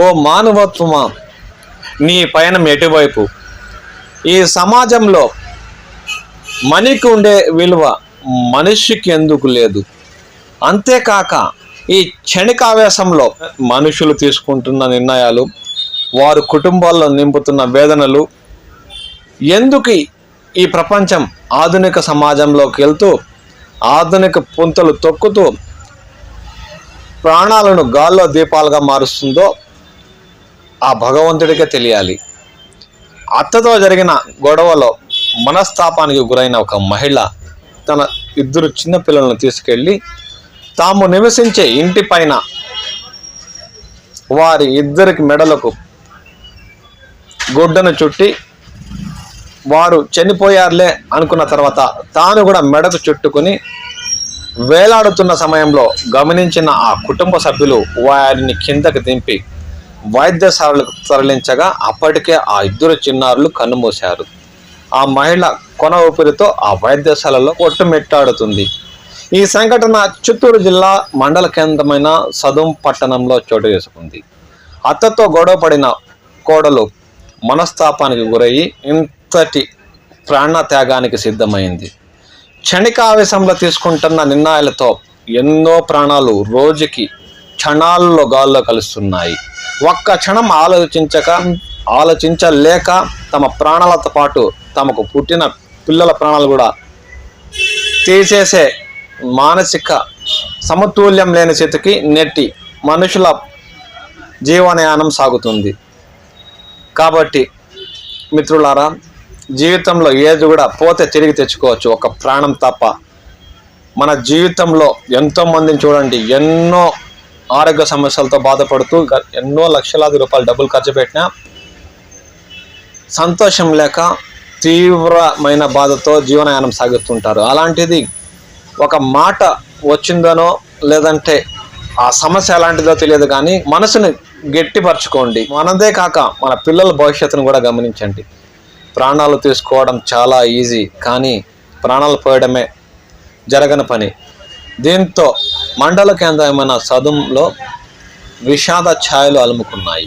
ఓ మానవత్వమా? నీ పయనం ఎటువైపు? ఈ సమాజంలో మనికి ఉండే విలువ మనిషికి ఎందుకు లేదు? అంతేకాక ఈ క్షణికావేశంలో మనుషులు తీసుకుంటున్న నిర్ణయాలు వారు కుటుంబాల్లో నింపుతున్న వేదనలు ఎందుకు ఈ ప్రపంచం ఆధునిక సమాజంలోకి వెళ్తూ ఆధునిక పుంతలు తొక్కుతూ ప్రాణాలను గాల్లో దీపాలుగా మారుస్తుందో ఆ భగవంతుడికే తెలియాలి. అత్తతో జరిగిన గొడవలో మనస్తాపానికి గురైన ఒక మహిళ తన ఇద్దరు చిన్నపిల్లలను తీసుకెళ్ళి తాము నివసించే ఇంటి పైన వారి ఇద్దరికి మెడలకు గుడ్డను చుట్టి వారు చనిపోయారులే అనుకున్న తర్వాత తాను కూడా మెడకు చుట్టుకుని వేలాడుతున్న సమయంలో గమనించిన ఆ కుటుంబ సభ్యులు వారిని కిందకి దింపి వైద్యశాలకు తరలించగా అప్పటికే ఆ ఇద్దరు చిన్నారులు కన్నుమూశారు. ఆ మహిళ కొన ఊపిరితో ఆ వైద్యశాలలో కొట్టుమిట్టాడుతుంది. ఈ సంఘటన చిత్తూరు జిల్లా మండల కేంద్రమైన సదుం పట్టణంలో చోటు చేసుకుంది. అత్తతో గొడవ పడిన కోడలు మనస్తాపానికి గురయ్యి ఇంతటి ప్రాణ త్యాగానికి సిద్ధమైంది. క్షణికావేశంలో తీసుకుంటున్న నిర్ణయాలతో ఎన్నో ప్రాణాలు రోజుకి క్షణాల్లో గాల్లో కలుస్తున్నాయి. ఒక్క క్షణం ఆలోచించక ఆలోచించలేక తమ ప్రాణాలతో పాటు తమకు పుట్టిన పిల్లల ప్రాణాలు కూడా తీసేసే మానసిక సమతుల్యం లేని స్థితికి నెట్టి మనుషుల జీవనయానం సాగుతుంది. కాబట్టి మిత్రులారా జీవితంలో ఏది కూడా పోతే తిరిగి తెచ్చుకోవచ్చు. ఒక ప్రాణం తప్ప మన జీవితంలో ఎంతో మందిని చూడండి ఎన్నో ఆరోగ్య సమస్యలతో బాధపడుతూ ఎన్నో లక్షలాది రూపాయలు డబ్బులు ఖర్చు పెట్టినా సంతోషం లేక తీవ్రమైన బాధతో జీవనయానం సాగిస్తుంటారు. అలాంటిది ఒక మాట వచ్చిందనో లేదంటే ఆ సమస్య ఎలాంటిదో తెలియదు కానీ మనసును గట్టిపరచుకోండి. మనదే కాక మన పిల్లల భవిష్యత్తును కూడా గమనించండి. ప్రాణాలు తీసుకోవడం చాలా ఈజీ కానీ ప్రాణాలు పోయడమే జరగని పని. దీంతో మండల కేంద్రమైన సదుంలో విషాద ఛాయలు అలుముకున్నాయి.